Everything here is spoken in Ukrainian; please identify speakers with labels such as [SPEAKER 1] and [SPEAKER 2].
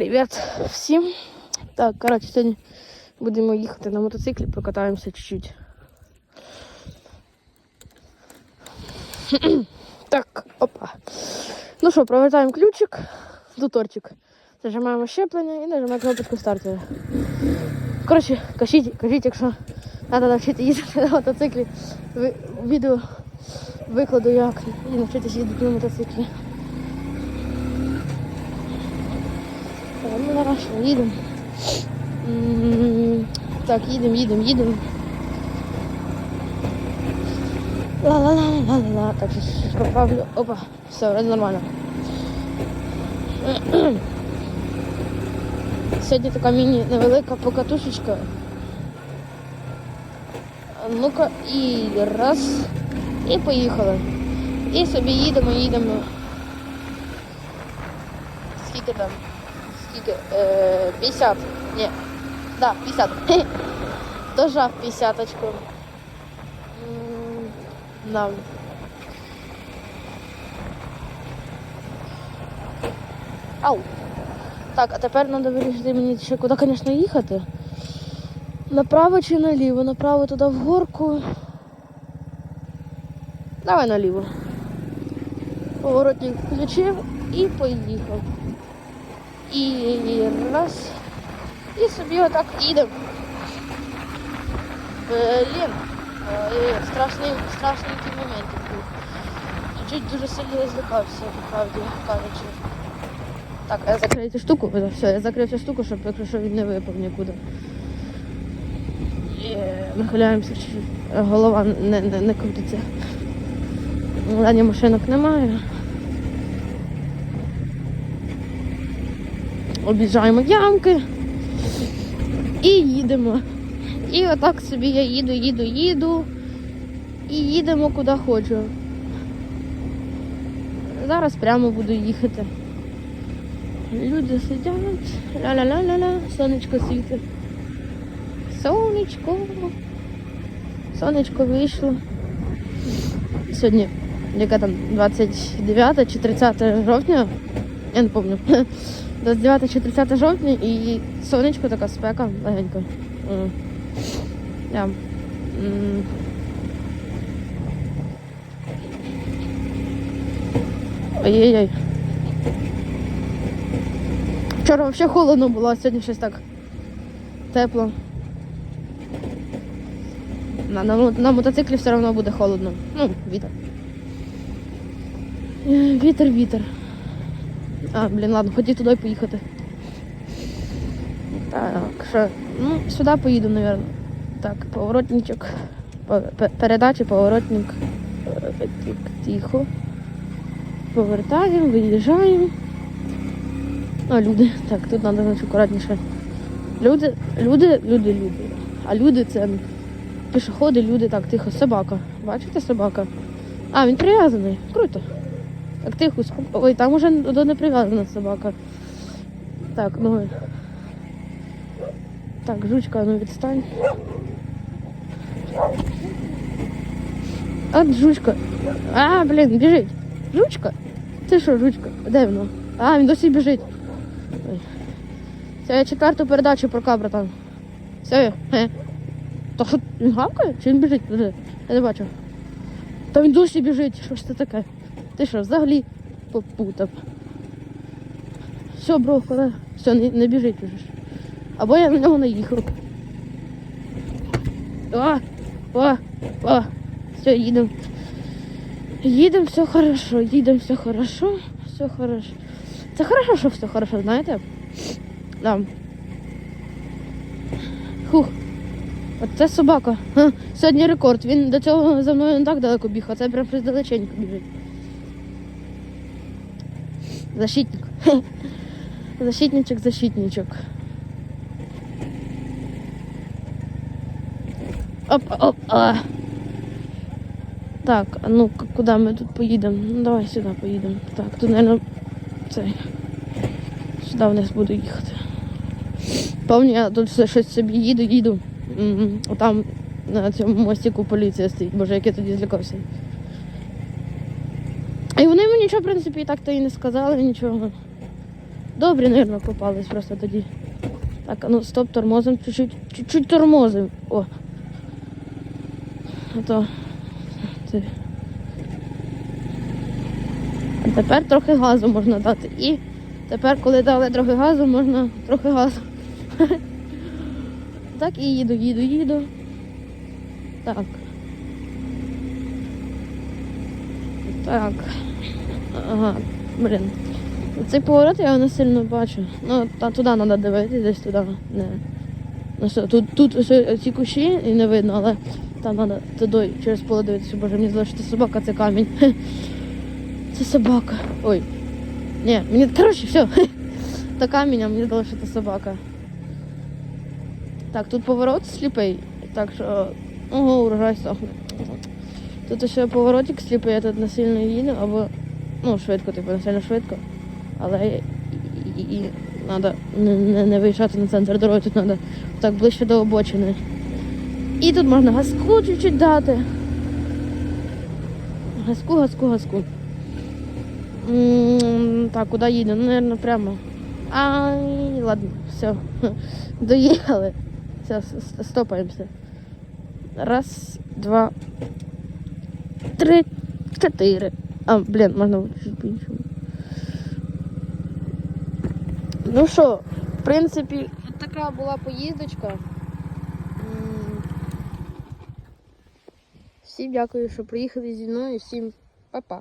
[SPEAKER 1] Привіт всім. Так, коротше, сьогодні будемо їхати на мотоциклі, прокатаємося чуть-чуть. Так, опа. Ну що, провертаємо ключик, дуторчик. Зажимаємо щеплення і нажимаємо кнопочку стартера. Коротше, кажіть, кажіть, якщо треба навчити їздити на мотоциклі. Відео викладу як і навчитися їздити на мотоциклі. Ми їдемо. Так, їдемо, їдемо, їдемо. Ла-ла-ла-ла-ла-ла. Так, поправлю. Опа, все, вроде нормально. Сьогодні така міні-невелика покатушечка. Ну-ка, і раз. І поїхали. І собі їдемо, їдемо. Скільки там? Скільки? Е, 50. Ні. Да, 50. Дожав 50 очку. Нам. Ау. Так, а тепер треба вирішити мені ще куди, звісно, їхати. Направо чи наліво? Направо туди в горку. Давай наліво. Поворотник включив і поїхав. І раз. І собі отак їдемо. Блін. Ой, страшний, страшненький момент був. Чуть дуже сильно злякався, правді кажучи. Так, я закрию цю штуку. Все, я закрив цю штуку, щоб якщо що він не випав нікуди. І нахиляємося, голова не, не, не крутиться. Далі машинок немає. Об'їжджаємо ямки і їдемо. І отак собі я їду, їду, їду. І їдемо куди хочу. Зараз прямо буду їхати. Люди сидять. Ля-ля-ля-ля-ля. Сонечко світить. Сонечко. Сонечко вийшло. Сьогодні, яка там 29 чи 30 жовтня. Я не пам'ятаю. 29 чи 30 жовтня і сонечко така спека. Я. М. Ой-ой-ой. Вчора взагалі холодно було, а сьогодні щось так тепло. На, на, на мотоциклі все одно буде холодно. Ну, вітер. Е, Вітер, вітер. А, блін, ладно, хотів туди поїхати. Так, що? Ну, сюди поїду, мабуть. Так, поворотничок. По- пе- Передачі, поворотник. Тихо. Повертаємо, виїжджаємо. А, люди. Так, тут треба значить, акуратніше. Люди, люди, люди, люди. А люди це пішоходи, люди, так, тихо, собака. Бачите собака? А, він прив'язаний. Круто. Так, тихо, спок... Ой, там уже до не прив'язана собака. Так, ну. Так, жучка, ну відстань. От жучка. А, блін, біжить. Жучка? Ти що, жучка? Де воно? А, він досі біжить. Це я четверту передачу про братан. Все, е. То що він гавкає? Чи він біжить? Я не бачу. Та він досі біжить. Що ж це таке? Ти що, взагалі попутав? Все, бро, коли. Все, не, не біжить уже. Або я на нього наїхав. О! О! О! Все, їдемо. Їдемо, все хорошо, їдемо, все хорошо, все хорошо. Це хорошо, що все хорошо, знаєте? Да. Хух. От це собака. Ха, Сьогодні рекорд. Він до цього за мною не так далеко біг, а це прям приздалеченько біжить. Защитник. Защитничок, защитничок. Оп, оп, а. Так, а ну куди ми тут поїдемо? Ну давай сюди поїдемо. Так, тут, мабуть, цей. Сюди вниз буду їхати. Пам'ятаю, я тут все щось собі їду, їду. М, Отам на цьому мостику поліція стоїть. Боже, як я тоді злякався. Нічого, в принципі, і так то і не сказали, нічого. Добрі, мабуть, попались просто тоді. Так, ну стоп, тормозим чуть-чуть. Чуть-чуть тормозим. О. А то. Це. А тепер трохи газу можна дати. І тепер, коли дали трохи газу, можна трохи газу. Так і їду, їду, їду. Так. Так. Ага, блін. Цей поворот я не сильно бачу. Ну, та туди треба дивитися, десь туди. Не. Ну що, тут, тут ось ці кущі і не видно, але там треба туди через поле дивитися, боже, мені здалося, що це собака, це камінь. Це собака. Ой. Ні, мені коротше, все. Та камінь, а мені здалося, що це собака. Так, тут поворот сліпий, так що. Ого, урожай сохне. Тут ще поворотик сліпий, я тут не сильно їду, або ну, швидко, типу, не сильно швидко. Але і, і, і треба не, не, не виїжджати на центр дороги, тут треба так ближче до обочини. І тут можна газку чуть-чуть дати. Газку, газку, газку. Так, куди їду? Ну, наверное, прямо. Ай, ладно, все. Доїхали. Все, стопаємося. Раз, два, три, чотири. А, блін, можна чуть по-іншому. Ну що, в принципі, така була поїздочка. Всім дякую, що приїхали зі мною. Всім па-па.